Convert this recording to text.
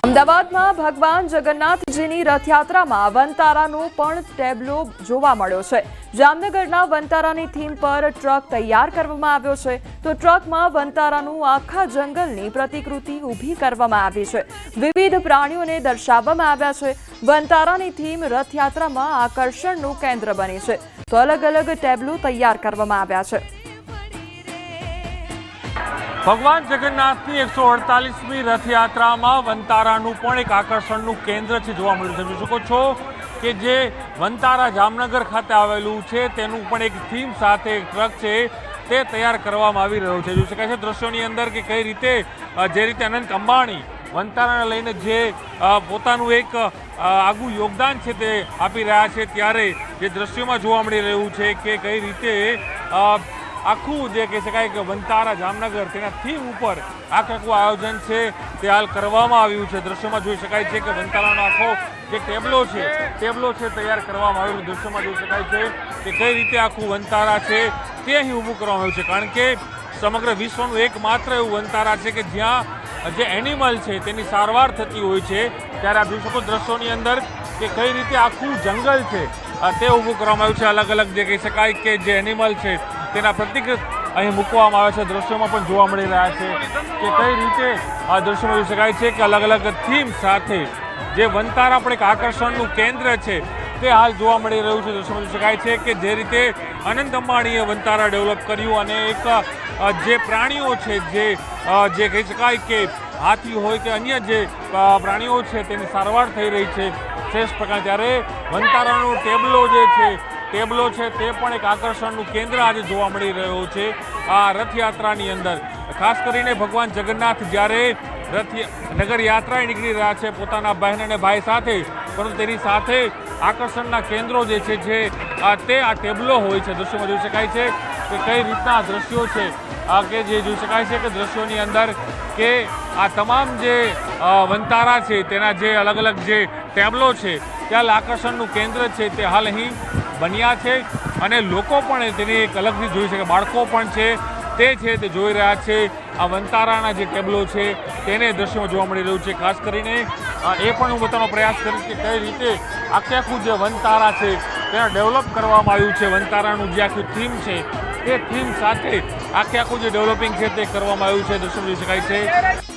અમદાવાદમાં ભગવાન જગન્નાથજીની રથયાત્રામાં વનતારાનો પણ ટેબ્લો જોવા મળ્યો છે. જામનગરના વનતારાની થીમ પર ટ્રક તૈયાર કરવામાં આવ્યો છે. તો ટ્રકમાં વનતારાનું આખા જંગલની પ્રતિકૃતિ ઊભી કરવામાં આવી છે. વિવિધ પ્રાણીઓને દર્શાવવામાં આવ્યા છે. વનતારાની થીમ રથયાત્રામાં આકર્ષણનું કેન્દ્ર બની છે. તો અલગ અલગ ટેબ્લો તૈયાર કરવામાં આવ્યા છે. ભગવાન જગન્નાથની એકસો અડતાલીસમી રથયાત્રામાં વનતારાનું પણ એક આકર્ષણનું કેન્દ્ર છે જોવા મળ્યું છે. શકો છો કે જે વનતારા જામનગર ખાતે આવેલું છે, તેનું પણ એક થીમ સાથે એક ટ્રક છે, તે તૈયાર કરવામાં આવી રહ્યો છે. જોઈ શકાય છે દ્રશ્યોની અંદર કે કઈ રીતે જે રીતે અનંત અંબાણી વનતારાને લઈને જે પોતાનું એક આગવું યોગદાન છે તે આપી રહ્યા છે, ત્યારે જે દ્રશ્યોમાં જોવા મળી રહ્યું છે કે કઈ રીતે આખું જે કહી શકાય કે વંતારા જામનગર, તેના થીમ ઉપર આ આખું આયોજન છે, તે હાલ કરવામાં આવ્યું છે. દ્રશ્યોમાં જોઈ શકાય છે કે વંતારાનો આખો જે ટેબલો છે ટેબલો છે તૈયાર કરવામાં આવેલું દ્રશ્યમાં જોઈ શકાય છે કે કઈ રીતે આખું વંતારા છે, તે અહીં ઊભું કરવામાં આવ્યું છે. કારણ કે સમગ્ર વિશ્વનું એકમાત્ર એવું વંતારા છે કે જ્યાં જે એનિમલ છે, તેની સારવાર થતી હોય છે. ત્યારે આપ જોઈ શકો દ્રશ્યોની અંદર કે કઈ રીતે આખું જંગલ છે તે ઊભું કરવામાં આવ્યું છે. અલગ અલગ જે કહી શકાય કે જે એનિમલ છે તેના પ્રતિક અહીં મૂકવામાં આવે છે. દ્રશ્યોમાં પણ જોવા મળી રહ્યા છે કે કઈ રીતે આ દ્રશ્યોમાં જોઈ શકાય છે કે અલગ અલગ થીમ સાથે જે વનતારા પણ એક આકર્ષણનું કેન્દ્ર છે તે હાલ જોવા મળી રહ્યું છે. દ્રશ્યમાં જોઈ શકાય છે કે જે રીતે અનંત અંબાણીએ વનતારા ડેવલપ કર્યું અને એક જે પ્રાણીઓ છે જે જે કહી શકાય કે હાથી હોય કે અન્ય જે પ્રાણીઓ છે તેની સારવાર થઈ રહી છે. શ્રેષ્ઠ પ્રકાર ત્યારે વનતારાનો ટેબલો જે છે ટેબલો છે તે પણ એક આકર્ષણનું કેન્દ્ર આજે જોવા મળી રહ્યું છે આ રથયાત્રાની અંદર. ખાસ કરીને ભગવાન જગન્નાથ જ્યારે રથ નગર યાત્રાએ નીકળી રહ્યા છે પોતાના બહેન અને ભાઈ સાથે, પરંતુ તેની સાથે આકર્ષણના કેન્દ્રો જે છે, જે તે આ ટેબલો હોય છે, દ્રશ્યોમાં જોઈ શકાય છે કે કઈ રીતના દ્રશ્યો છે. કે જે જોઈ શકાય છે કે દ્રશ્યોની અંદર કે આ તમામ જે વંતારા છે, તેના જે અલગ અલગ જે ટેબલો છે ત્યાં આકર્ષણનું કેન્દ્ર છે તે હાલ અહીં બન્યા છે અને લોકો પણ તેને એક અલગથી જોઈ શકે. બાળકો પણ છે, તે છે તે જોઈ રહ્યા છે. આ વનતારાના જે ટેબલો છે તેને દ્રશ્યમાં જોવા મળી રહ્યું છે. ખાસ કરીને એ પણ હું બતાવવાનો પ્રયાસ કરીશ કે કઈ રીતે આખે આખું જે વનતારા છે તેને ડેવલપ કરવામાં આવ્યું છે. વનતારાનું જે આખું થીમ છે, તે થીમ સાથે આખે આખું જે ડેવલપિંગ છે તે કરવામાં આવ્યું છે. દ્રશ્યમાં જોઈ શકાય છે.